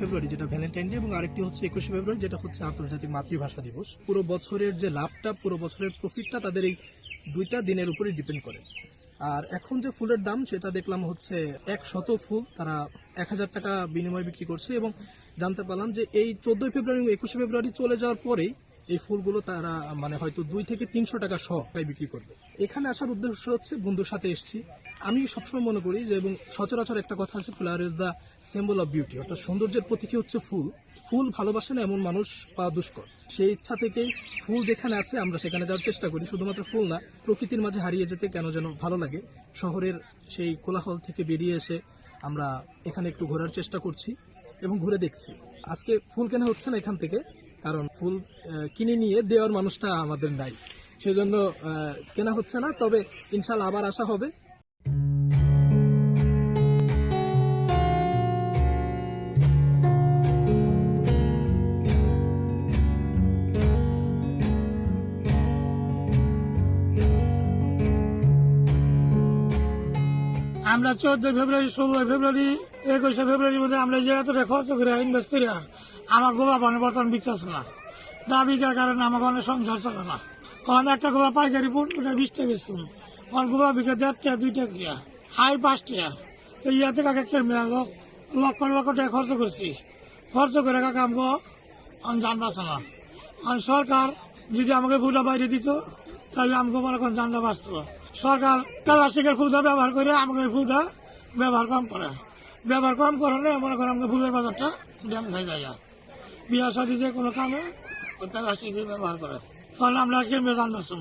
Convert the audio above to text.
ফেব্রুয়ারি, যেটা Valentine day এবং আরেকটি হচ্ছে একুশে ফেব্রুয়ারি, যেটা হচ্ছে আন্তর্জাতিক মাতৃভাষা দিবস। পুরো বছরের যে লাভটা, পুরো বছরের প্রফিটটা তাদের এই দুইটা দিনের উপরেই ডিপেন্ড করে। আর এখন যে ফুলের দাম, সেটা দেখলাম হচ্ছে এক শত ফুল, তারা এক হাজার টাকা বিনিময়ে বিক্রি করছে, এবং জানতে পারলাম যে এই চোদ্দই ফেব্রুয়ারি এবং একুশে ফেব্রুয়ারি চলে যাওয়ার পরেই এই ফুলগুলো তারা মানে হয়তো দুই থেকে তিনশো টাকা সহ বিক্রি করবে। এখানে আসার উদ্দেশ্য হচ্ছে বন্ধুর সাথে এসেছি। আমি সবসময় মনে করি যে, এবং সচরাচর একটা কথা আছে flower is the symbol of beauty অর্থাৎ সৌন্দর্যের প্রতীকী হচ্ছে ফুল। ফুল ভালোবাসে না এমন মানুষ পাওয়া দুষ্কর। সেই ইচ্ছা থেকেই ফুল যেখানে আছে, আমরা সেখানে যাওয়ার চেষ্টা করি। শুধুমাত্র ফুল না, প্রকৃতির মাঝে হারিয়ে যেতে কেন যেন ভালো লাগে। শহরের সেই কোলাহল থেকে বেরিয়ে এসে আমরা এখানে একটু ঘোরার চেষ্টা করছি এবং ঘুরে দেখছি। আজকে ফুল কেনা হচ্ছে না এখান থেকে, কারণ ফুল কিনে নিয়ে দেওয়ার মানুষটা আমাদের নাই। সেজন্য কেনা হচ্ছে না, তবে ইনশাল্লাহ আবার আসা হবে। আমরা চোদ্দ ফেব্রুয়ারি, ষোলোই ফেব্রুয়ারি, একুশে ফেব্রুয়ারির মধ্যে আমরা যে এতটা খরচ করে ইনভেস্ট করি আমার গোবা পানি বর্তমান বিকতেছে না দাবিকার কারণে আমাকে অনেক সংসার চলে না। কারণ একটা গোবা পাইকারি পনেরোটা বিশটা বেশি কারণ গোবা বিকে দেড়টা দুইটা করিয়া হাই পাঁচটা তো ইয়াতে কাকে কেমন লক্ষ লক্ষ টাকা খরচ করছিস খরচ করে কাকে আমাকে অন জান বাঁচে না আর সরকার যদি আমাকে ফুটা বাইরে দিত, তাহলে আমাকে মনে করেন জানটা বাঁচত সরকার প্লাস্টিকের ফুলদা ব্যবহার করে আমাকে ফুলদা ব্যবহার কম করে। ব্যবহার কম করলে মনে করেন আমাকে ফুলের বাজারটা ড্যাম হয়ে যায়। বিয়া সাথে যে কোনো কামে প্লাস্টিক ব্যবহার করে। তাহলে আমরা কেমনে জানবাসুম